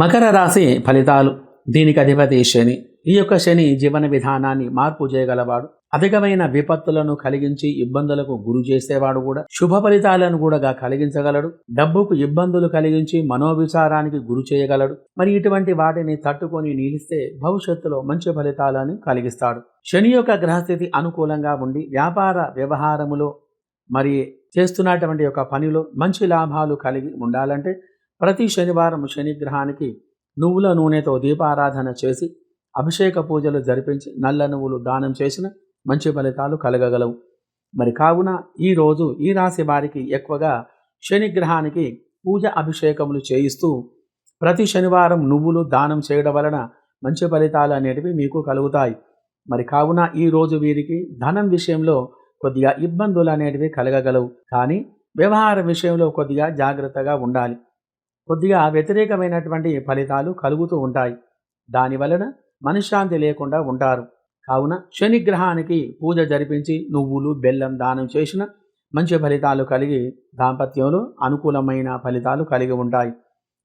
మకర రాశి ఫలితాలు. దీనికి అధిపతి శని. ఈ యొక్క శని జీవన విధానాన్ని మార్పు చేయగలవాడు. అధికమైన విపత్తులను కలిగించి ఇబ్బందులకు గురి చేసేవాడు కూడా. శుభ ఫలితాలను కూడా కలిగించగలడు. డబ్బుకు ఇబ్బందులు కలిగించి మనోవిచారానికి గురి చేయగలడు. మరి ఇటువంటి వాటిని తట్టుకొని నిలిస్తే భవిష్యత్తులో మంచి ఫలితాలను కలిగిస్తాడు. శని యొక్క గ్రహస్థితి అనుకూలంగా ఉండి వ్యాపార వ్యవహారములో మరి చేస్తున్నటువంటి యొక్క పనిలో మంచి లాభాలు కలిగి ఉండాలంటే ప్రతి శనివారం శనిగ్రహానికి నువ్వుల నూనెతో దీపారాధన చేసి అభిషేక పూజలు జరిపించి నల్ల నువ్వులు దానం చేసిన మంచి ఫలితాలు కలగగలవు. మరి కావున ఈరోజు ఈ రాశి వారికి ఎక్కువగా శనిగ్రహానికి పూజ అభిషేకములు చేయిస్తూ ప్రతి శనివారం నువ్వులు దానం చేయడం వలన మంచి ఫలితాలు అనేటివి మీకు కలుగుతాయి. మరి కావున ఈరోజు వీరికి ధనం విషయంలో కొద్దిగా ఇబ్బందులు అనేటివి కలగగలవు. కానీ వ్యవహార విషయంలో కొద్దిగా జాగ్రత్తగా ఉండాలి. కొద్దిగా వ్యతిరేకమైనటువంటి ఫలితాలు కలుగుతూ ఉంటాయి. దాని వలన మనశ్శాంతి లేకుండా ఉంటారు. కావున శనిగ్రహానికి పూజ జరిపించి నువ్వులు బెల్లం దానం చేసిన మంచి ఫలితాలు కలిగి దాంపత్యంలో అనుకూలమైన ఫలితాలు కలిగి ఉంటాయి.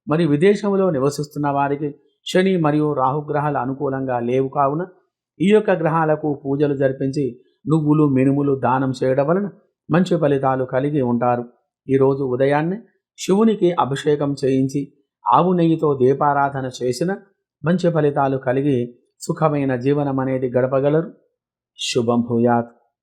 మరి విదేశంలో నివసిస్తున్న వారికి శని మరియు రాహుగ్రహాలు అనుకూలంగా లేవు కావున ఈ యొక్క గ్రహాలకు పూజలు జరిపించి నువ్వులు మినుములు దానం చేయడం వలన మంచి ఫలితాలు కలిగి ఉంటారు. ఈరోజు ఉదయాన్నే శివునికి అభిషేకం చేయించి ఆవు నెయ్యితో దీపారాధన చేసిన మంచి ఫలితాలు కలిగి సుఖమైన జీవనం అనేది గడపగలరు. శుభం భూయాత్.